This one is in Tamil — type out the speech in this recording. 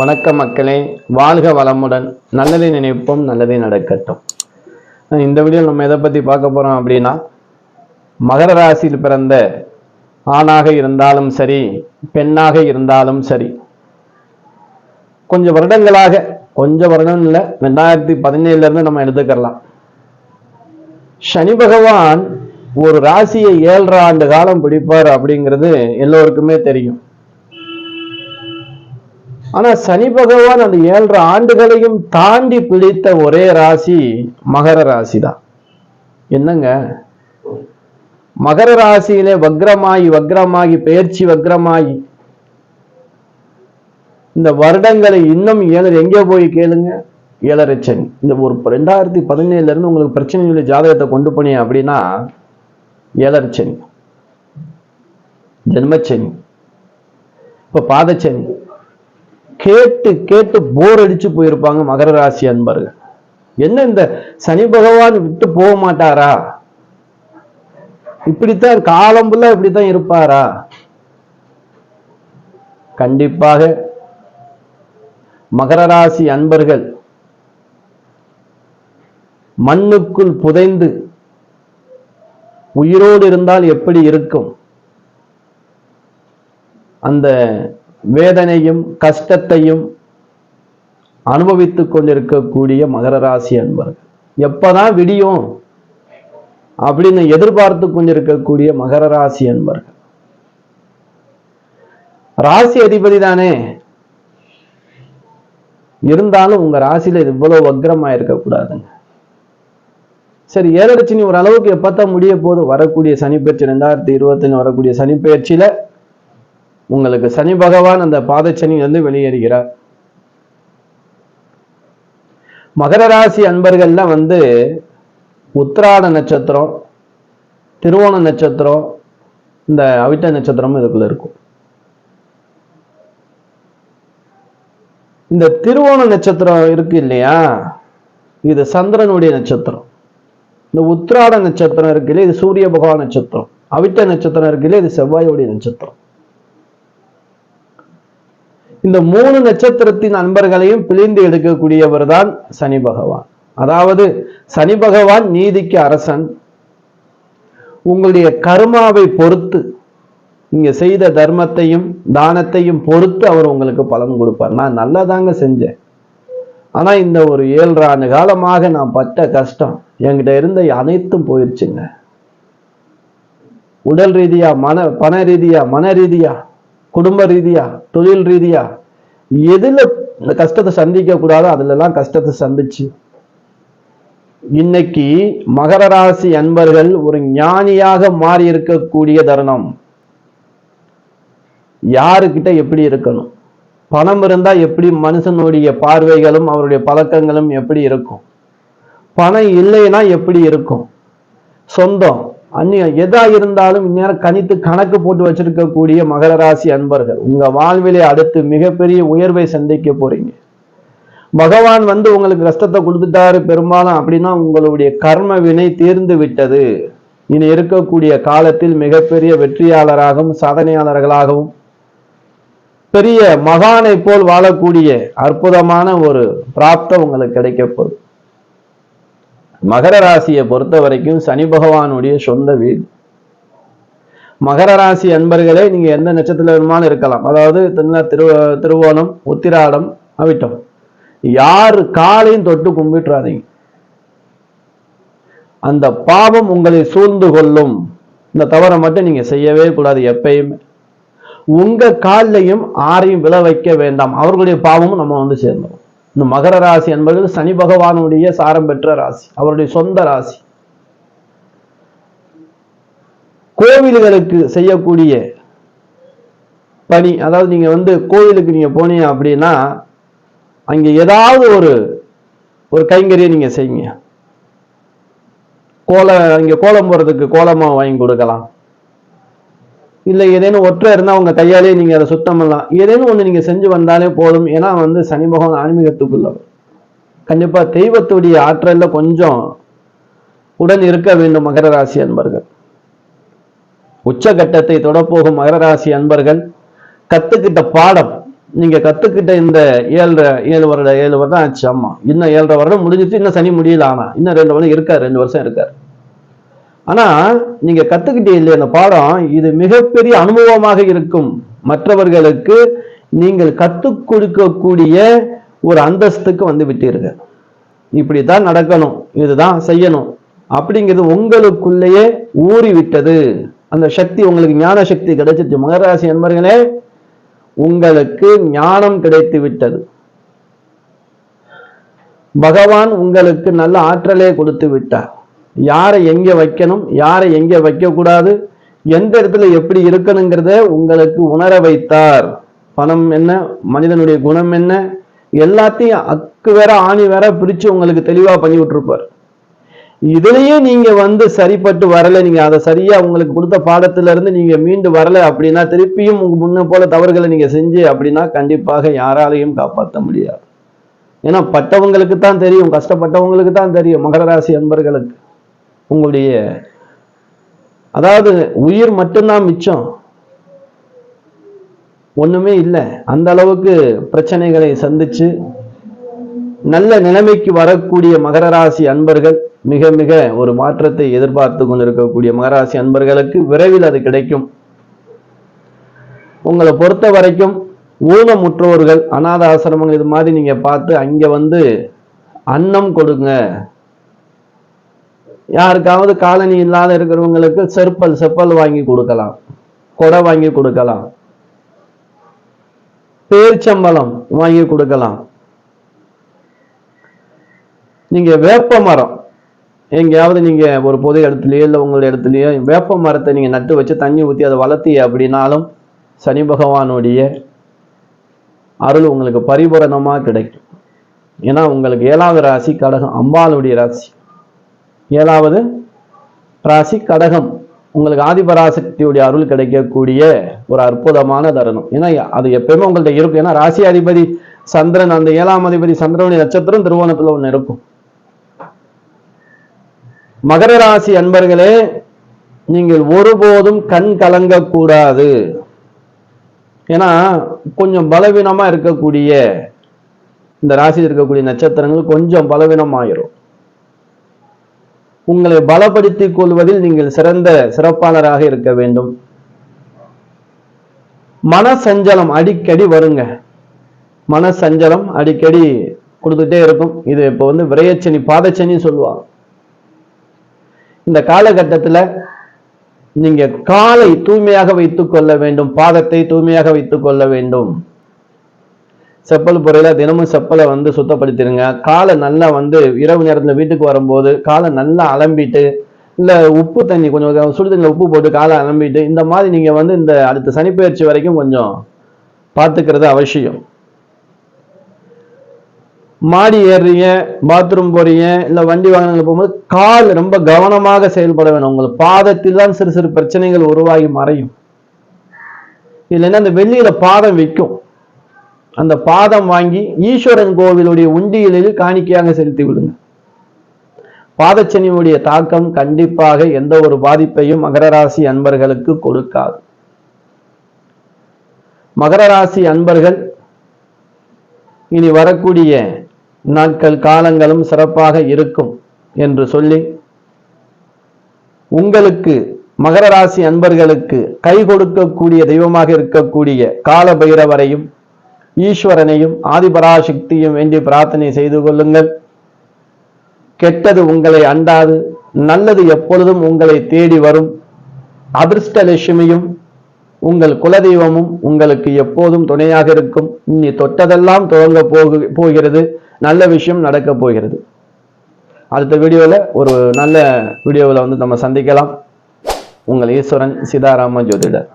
வணக்க மக்களே வாழ்க வளமுடன். நல்லதை நினைப்போம் நல்லதை நடக்கட்டும். இந்த வீடியோ நம்ம எதை பற்றி பார்க்க போகிறோம் அப்படின்னா மகர ராசியில் பிறந்த ஆணாக இருந்தாலும் சரி பெண்ணாக இருந்தாலும் சரி கொஞ்சம் வருடங்களாக கொஞ்சம் வருடம் இல்லை ரெண்டாயிரத்தி பதினேழுல இருந்து நம்ம எடுத்துக்கலாம். சனி பகவான் ஒரு ராசியை ஏழரை ஆண்டு காலம் பிடிப்பார் அப்படிங்கிறது எல்லோருக்குமே தெரியும். ஆனால் சனி பகவான் அந்த ஏழரை ஆண்டுகளையும் தாண்டி பிடித்த ஒரே ராசி மகர ராசி தான் என்னங்க? மகர ராசியிலே வக்ரமாகி வக்ரமாகி பெயர்ச்சி வக்ரமாகி இந்த வருடங்களை இன்னும் ஏழு எங்கே போய் கேளுங்க? ஏழரை சனி. இந்த ஒரு ரெண்டாயிரத்தி பதினேழுல இருந்து உங்களுக்கு பிரச்சனை உள்ள ஜாதகத்தை கொண்டு போனீங்க அப்படின்னா ஏழரை சனி. ஜென்மச்சனி. இப்ப பாதச்சனி. கேட்டு கேட்டு போர் அடிச்சு போயிருப்பாங்க மகர ராசி அன்பர்கள். என்ன இந்த சனி பகவான் விட்டு போக மாட்டாரா? இப்படித்தான் காலம் ஃபுல்லா இப்படித்தான் இருப்பாரா? கண்டிப்பாக மகர ராசி அன்பர்கள் மண்ணுக்குள் புதைந்து உயிரோடு இருந்தால் எப்படி இருக்கும்? அந்த வேதனையும் கஷ்டத்தையும் அனுபவித்து கொண்டிருக்கக்கூடிய மகர ராசி அன்பர்கள். எப்பதான் விடியும் அப்படின்னு எதிர்பார்த்து கொண்டிருக்கக்கூடிய மகர ராசி அன்பர்கள். ராசி அதிபதி தானே. இருந்தாலும் உங்க ராசியில இது இவ்வளவு வக்ரமா இருக்கக்கூடாதுங்க சரி ஏழரை ஒரு அளவுக்கு எப்பத்தான் முடிய போது வரக்கூடிய சனி பயிற்சி ரெண்டாயிரத்தி இருபத்தி வரக்கூடிய சனி பயிற்சியில உங்களுக்கு சனி பகவான் அந்த பாதச்சனியிலிருந்து வந்து வெளியேறுகிறார். மகர ராசி அன்பர்கள்லாம் வந்து உத்திராட நட்சத்திரம் திருவோண நட்சத்திரம் இந்த அவிட்ட நட்சத்திரமும் இதுக்குள்ள இருக்கும். இந்த திருவோண நட்சத்திரம் இருக்கு இல்லையா? இது சந்திரனுடைய நட்சத்திரம். இந்த உத்திராட நட்சத்திரம் இருக்கு இல்லையா? இது சூரிய பகவான் நட்சத்திரம். அவிட்ட நட்சத்திரம் இருக்கு இல்லையா? இது செவ்வாயுடைய நட்சத்திரம். இந்த மூணு நட்சத்திரத்தின் அன்பர்களையும் பிழிந்து எடுக்கக்கூடியவர் தான் சனி பகவான். அதாவது சனி பகவான் நீதிக்கு அரசன். உங்களுடைய கர்மாவை பொறுத்து நீங்க செய்த தர்மத்தையும் தானத்தையும் பொறுத்து அவர் உங்களுக்கு பலன் கொடுப்பார். நான் நல்லதாங்க செஞ்சேன். ஆனா இந்த ஒரு ஏழு ஆண்டு காலமாக நான் பட்ட கஷ்டம் என்கிட்ட இருந்த அனைத்தும் போயிடுச்சுங்க உடல் ரீதியா மன பண ரீதியா மன ரீதியா குடும்ப ரீதியா தொழில் ரீதியா எதுல இந்த கஷ்டத்தை சந்திக்க கூடாதோ அதுல எல்லாம் கஷ்டத்தை சந்திச்சு. இன்னைக்கு மகர ராசி அன்பர்கள் ஒரு ஞானியாக மாறி இருக்கக்கூடிய தருணம். யாருக்கிட்ட எப்படி இருக்கணும்? பணம் இருந்தா எப்படி மனுஷனுடைய பார்வைகளும் அவருடைய பழக்கங்களும் எப்படி இருக்கும்? பணம் இல்லைன்னா எப்படி இருக்கும்? சொந்தம் அந்நிய எதா இருந்தாலும் இந்நேரம் கணித்து கணக்கு போட்டு வச்சிருக்கக்கூடிய மகர ராசி அன்பர்கள் உங்க வாழ்விலே அடுத்து மிகப்பெரிய உயர்வை சந்திக்க போறீங்க. பகவான் வந்து உங்களுக்கு கஷ்டத்தை கொடுத்துட்டாரு பெரும்பாலும் அப்படின்னா உங்களுடைய கர்ம வினை தீர்ந்து விட்டது. இனி இருக்கக்கூடிய காலத்தில் மிகப்பெரிய வெற்றியாளராகவும் சாதனையாளர்களாகவும் பெரிய மகானை போல் வாழக்கூடிய அற்புதமான ஒரு பிராப்தம் உங்களுக்கு கிடைக்கப்படும் மகர ராசியை பொறுத்த வரைக்கும் சனி பகவானுடைய சொந்த வீடு. மகர ராசி அன்பர்களே நீங்க எந்த நட்சத்திரம் வேணுமாலும் இருக்கலாம். அதாவது திரு- திரு திருவோணம் உத்திராடம் அவிட்டம். யார் காலையும் தொட்டு கும்பிட்டுறாதீங்க. அந்த பாவம் உங்களை சூழ்ந்து கொள்ளும். இந்த தவறை மட்டும் நீங்க செய்யவே கூடாது எப்பயுமே. உங்க கால்லையும் ஆரையும் விழ வைக்க வேண்டாம். அவர்களுடைய பாவமும் நம்ம வந்து சேர்ந்தோம் இந்த மகர ராசி என்பது சனி பகவானுடைய சாரம் பெற்ற ராசி அவருடைய சொந்த ராசி. கோவில்களுக்கு செய்யக்கூடிய பணி அதாவது நீங்க வந்து கோவிலுக்கு நீங்க போனீங்க அப்படின்னா அங்க ஏதாவது ஒரு ஒரு கைங்கரியை நீங்க செய்யுங்க. கோல இங்க கோலம் போடுறதுக்கு கோலமா வாங்கி கொடுக்கலாம். இல்லை ஏதேனும் ஒற்றை இருந்தால் உங்கள் கையாலே நீங்க அதை சுத்தம் பண்ணலாம். ஏதேனும் ஒண்ணு நீங்க செஞ்சு வந்தாலே போதும். ஏன்னா வந்து சனி பகவான் ஆன்மீகத்துக்குள்ளவர். கண்டிப்பா தெய்வத்துடைய ஆற்றல்ல கொஞ்சம் உடன் இருக்க வேண்டும் மகர ராசி அன்பர்கள். உச்சகட்டத்தை தொடப்போகும் மகர ராசி அன்பர்கள். கத்துக்கிட்ட பாடம். நீங்க கத்துக்கிட்ட இந்த ஏழரை ஏழு வருட ஏழு வருடம் ஆச்சு ஆமா இன்னும் ஏழரை வருடம் முடிஞ்சிட்டு இன்னும் சனி முடியல ஆனால் இன்னும் ரெண்டு வருடம் இருக்கார் ரெண்டு வருஷம் இருக்கார். ஆனா நீங்க கத்துக்கிட்டே இல்லையா அந்த பாடம் இது மிகப்பெரிய அனுபவமாக இருக்கும். மற்றவர்களுக்கு நீங்கள் கத்துக் கொடுக்கக்கூடிய ஒரு அந்தஸ்துக்கு வந்து விட்டீர்கள். இப்படித்தான் நடக்கணும் இதுதான் செய்யணும் அப்படிங்கிறது உங்களுக்குள்ளேயே ஊறி விட்டது அந்த சக்தி உங்களுக்கு ஞான சக்தி கிடைச்சிச்சு. மகராசி என்பர்களே உங்களுக்கு ஞானம் கிடைத்து விட்டது. பகவான் உங்களுக்கு நல்ல ஆற்றலே கொடுத்து விட்டார். யாரை எங்க வைக்கணும் யாரை எங்க வைக்கக்கூடாது எந்த இடத்துல எப்படி இருக்கணுங்கிறத உங்களுக்கு உணர வைத்தார். பணம் என்ன மனிதனுடைய குணம் என்ன எல்லாத்தையும் அக்கு வேற ஆணி வேற பிரிச்சு உங்களுக்கு தெளிவா பண்ணி விட்டுருப்பார். இதுலயும் நீங்க வந்து சரிப்பட்டு வரல நீங்க அதை சரியா உங்களுக்கு கொடுத்த பாடத்துல இருந்து நீங்க மீண்டு வரல அப்படின்னா திருப்பியும் உங்க முன்ன போல தவறுகளை நீங்க செஞ்சு அப்படின்னா கண்டிப்பாக யாராலையும் காப்பாற்ற முடியாது. ஏன்னா பட்டவங்களுக்கு தான் தெரியும் கஷ்டப்பட்டவங்களுக்கு தான் தெரியும் மகர ராசி அன்பர்களுக்கு. உங்களுடைய அதாவது உயிர் மட்டும்தான் மிச்சம். ஒண்ணுமே இல்லை. அந்த அளவுக்கு பிரச்சனைகளை சந்திச்சு நல்ல நிலைமைக்கு வரக்கூடிய மகர ராசி அன்பர்கள் மிக மிக ஒரு மாற்றத்தை எதிர்பார்த்து கொண்டிருக்கக்கூடிய மகராசி அன்பர்களுக்கு விரைவில் அது கிடைக்கும். உங்களை பொறுத்த வரைக்கும் ஊனமுற்றோர்கள் அநாத ஆசிரமங்கள் இது மாதிரி நீங்க பார்த்து அங்க வந்து அன்னம் கொடுங்க. யாருக்காவது காலனி இல்லாத இருக்கிறவங்களுக்கு செருப்பல் செப்பல் வாங்கி கொடுக்கலாம். கொடை வாங்கி கொடுக்கலாம். பேர்ச்சம்பளம் வாங்கி கொடுக்கலாம். நீங்க வேப்ப மரம் எங்கேயாவது நீங்க ஒரு பொது இடத்துலயோ இல்லை உங்களுடைய இடத்துலயோ வேப்ப மரத்தை நீங்க நட்டு வச்சு தண்ணி ஊற்றி அதை வளர்த்தி அப்படின்னாலும் சனி பகவானுடைய அருள் உங்களுக்கு பரிபூரணமாக கிடைக்கும். ஏன்னா உங்களுக்கு ஏழாவது ராசி கடகம் அம்பாளுடைய ராசி. ஏழாவது ராசி கடகம். உங்களுக்கு ஆதிபராசக்தியுடைய அருள் கிடைக்கக்கூடிய ஒரு அற்புதமான தருணம். ஏன்னா அது எப்பயுமே உங்கள்ட்ட இருக்கும். ஏன்னா ராசி அதிபதி சந்திரன் அந்த ஏழாம் அதிபதி சந்திரனுடைய நட்சத்திரம் திருவோணத்துல ஒன்று இருக்கும். மகர ராசி அன்பர்களே நீங்கள் ஒருபோதும் கண் கலங்கக்கூடாது. ஏன்னா கொஞ்சம் பலவீனமா இருக்கக்கூடிய இந்த ராசியில் இருக்கக்கூடிய நட்சத்திரங்கள் கொஞ்சம் பலவீனமாயிரும். உங்களை பலப்படுத்திக் கொள்வதில் நீங்கள் சிறந்த சிறப்பாளராக இருக்க வேண்டும். மன சஞ்சலம் அடிக்கடி வருங்க. மன சஞ்சலம் அடிக்கடி கொடுத்துட்டே இருக்கும். இது இப்போ வந்து விரையச்சனி பாதச்சனி சொல்லுவாங்க. இந்த காலகட்டத்துல நீங்க காலை தூய்மையாக வைத்துக் கொள்ள வேண்டும். பாதத்தை தூய்மையாக வைத்துக் கொள்ள வேண்டும். செப்பல் பொறையில தினமும் செப்பலை வந்து சுத்தப்படுத்திடுங்க காலை நல்லா வந்து இரவு நேரத்தில் வீட்டுக்கு வரும்போது காலை நல்லா அலம்பிட்டு இல்லை உப்பு தண்ணி கொஞ்சம் சுடுதண்ணியில் உப்பு போட்டு காலை அலம்பிட்டு இந்த மாதிரி நீங்கள் வந்து இந்த அடுத்த சனிப்பெயர்ச்சி வரைக்கும் கொஞ்சம் பார்த்துக்கிறது அவசியம். மாடி ஏறுறீங்க பாத்ரூம் போறீங்க இல்லை வண்டி வாகனங்கள் போகும்போது கால் ரொம்ப கவனமாக செயல்பட வேணும். உங்களுக்கு பாதத்தில் தான் சிறு சிறு பிரச்சனைகள் உருவாகி மறையும். இதுல என்ன அந்த வெளியில பாதம் விற்கும் அந்த பாதம் வாங்கி ஈஸ்வரன் கோவிலுடைய உண்டியலில் காணிக்கையாக செலுத்தி விடுங்க பாதச்சனியுடைய தாக்கம் கண்டிப்பாக எந்த ஒரு பாதிப்பையும் மகர ராசி அன்பர்களுக்கு கொடுக்காது. மகர ராசி அன்பர்கள் இனி வரக்கூடிய நாட்கள் காலங்களும் சிறப்பாக இருக்கும் என்று சொல்லி உங்களுக்கு மகர ராசி அன்பர்களுக்கு கை கொடுக்கக்கூடிய தெய்வமாக இருக்கக்கூடிய கால பைரவரையும் ஈஸ்வரனையும் ஆதிபராசக்தியும் வேண்டி பிரார்த்தனை செய்து கொள்ளுங்கள். கெட்டது உங்களை அண்டாது நல்லது எப்பொழுதும் உங்களை தேடி வரும். அதிர்ஷ்டலட்சுமியும் உங்கள் குலதெய்வமும் உங்களுக்கு எப்போதும் துணையாக இருக்கும். இனி தொட்டதெல்லாம் துவங்க போகு போகிறது நல்ல விஷயம் நடக்க போகிறது. அடுத்த வீடியோவில் ஒரு நல்ல வீடியோவில் வந்து நம்ம சந்திக்கலாம். உங்கள் ஈஸ்வரன் சீதாராம ஜோதிடர்.